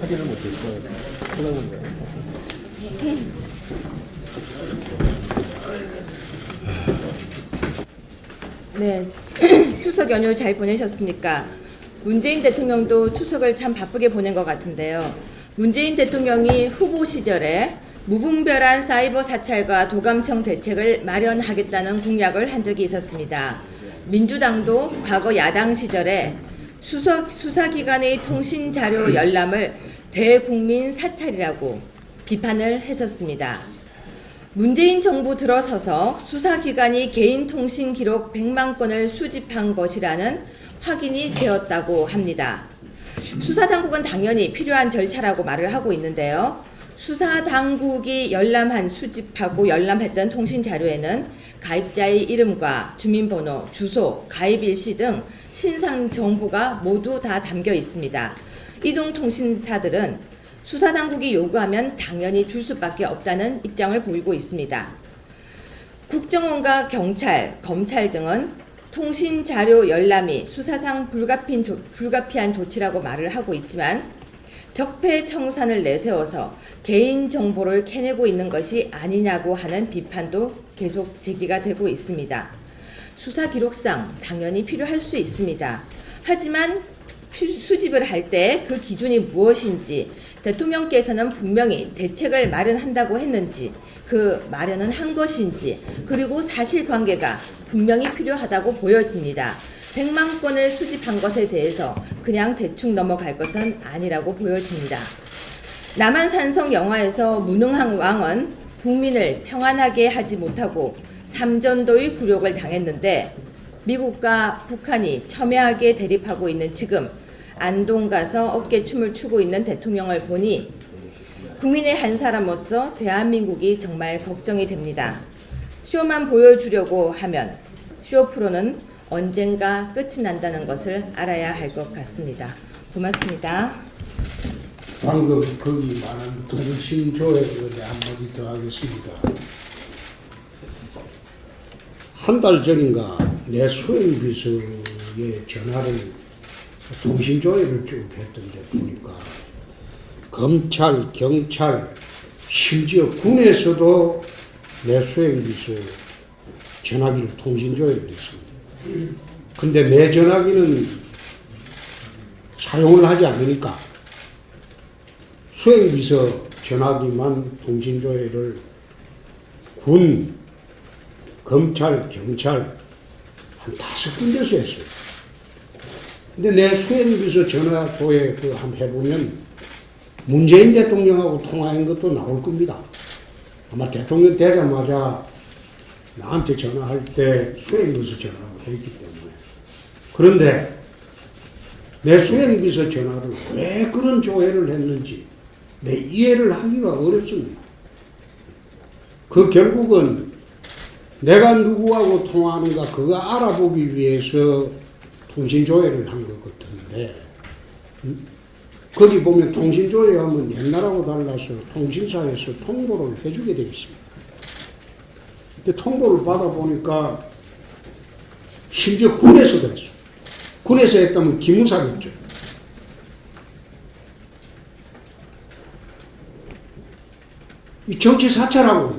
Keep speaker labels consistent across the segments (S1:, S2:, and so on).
S1: 확인을 못했어요.
S2: 네, 추석 연휴 잘 보내셨습니까? 문재인 대통령도 추석을 참 바쁘게 보낸 것 같은데요. 문재인 대통령이 후보 시절에 무분별한 사이버 사찰과 도감청 대책을 마련하겠다는 공약을 한 적이 있었습니다. 민주당도 과거 야당 시절에 수석 수사기관의 통신 자료 열람을 대국민 사찰이라고 비판을 했었습니다. 문재인 정부 들어서서 수사기관이 개인 통신 기록 100만 건을 수집한 것이라는 확인이 되었다고 합니다. 수사당국은 당연히 필요한 절차라고 말을 하고 있는데요. 수사 당국이 열람한 수집하고 열람했던 통신 자료에는 가입자의 이름과 주민번호, 주소, 가입 일시 등 신상 정보가 모두 다 담겨 있습니다. 이동통신사들은 수사당국이 요구하면 당연히 줄 수밖에 없다는 입장을 보이고 있습니다. 국정원과 경찰, 검찰 등은 통신 자료 열람이 수사상 불가피한, 조, 불가피한 조치라고 말을 하고 있지만 적폐청산을 내세워서 개인 정보를 캐내고 있는 것이 아니냐고 하는 비판도 계속 제기가 되고 있습니다. 수사 기록상 당연히 필요할 수 있습니다. 하지만 수- 수집을 할 때 그 기준이 무엇인지 대통령께서는 분명히 대책을 마련한다고 했는지 그 마련은 한 것인지 그리고 사실관계가 분명히 필요하다고 보여집니다. 100만 건을 수집한 것에 대해서 그냥 대충 넘어갈 것은 아니라고 보여집니다. 남한산성 영화에서 무능한 왕은 국민을 평안하게 하지 못하고 삼전도의 굴욕을 당했는데 미국과 북한이 첨예하게 대립하고 있는 지금 안동 가서 어깨춤을 추고 있는 대통령을 보니 국민의 한 사람으로서 대한민국이 정말 걱정이 됩니다. 쇼만 보여주려고 하면 쇼 프로는 언젠가 끝이 난다는 것을 알아야 할 것 같습니다. 고맙습니다.
S3: 방금 거기 말한 대해 한마디 더 하겠습니다. 한 달 전인가 내 수행 비서의 전화를 통신조회를 쭉 했던데 보니까 검찰, 경찰, 심지어 군에서도 내 수행 비서 전화기를 통신조회를 했습니다. 근데 내 전화기는 사용을 하지 않으니까 수행비서 전화기만 통신조회를 군, 검찰, 경찰 한 다섯 군데서 했어요. 근데 내 수행비서 전화조회 그 한번 해보면 문재인 대통령하고 통화한 것도 나올 겁니다. 아마 대통령 되자마자 나한테 전화할 때 수행비서 전화하고 했기 때문에. 그런데 내 수행비서 전화를 왜 그런 조회를 했는지 내 이해를 하기가 어렵습니다. 그 결국은 내가 누구하고 통화하는가 그거 알아보기 위해서 통신 조회를 한 것 같은데 음? 거기 보면 통신 조회하면 옛날하고 달라서 통신사에서 통보를 해주게 되어 있습니다. 근데 통보를 받아보니까 심지어 군에서도 했어. 군에서 했다면 기무사겠죠. 이 정치 사찰하고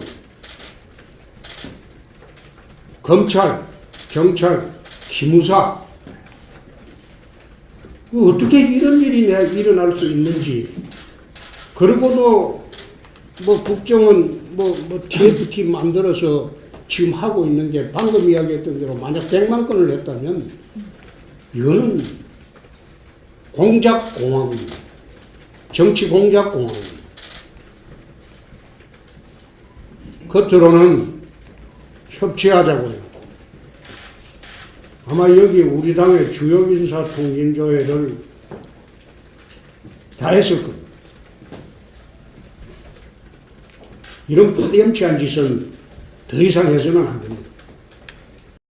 S3: 검찰, 경찰, 기무사 그 어떻게 이런 일이 일어날 수 있는지 그리고도 뭐 국정은 뭐, 뭐 TFT 만들어서 지금 하고 있는 게 방금 이야기했던 대로 만약 100만 건을 했다면 이거는 공작 공황입니다. 정치 공작 공황입니다. 겉으로는 협치하자고 요. 아마 여기 우리 당의 주요 인사 통진조회를 다 했을 겁니다. 이런 파렴치한 짓은 더 이상 해서는 안 됩니다.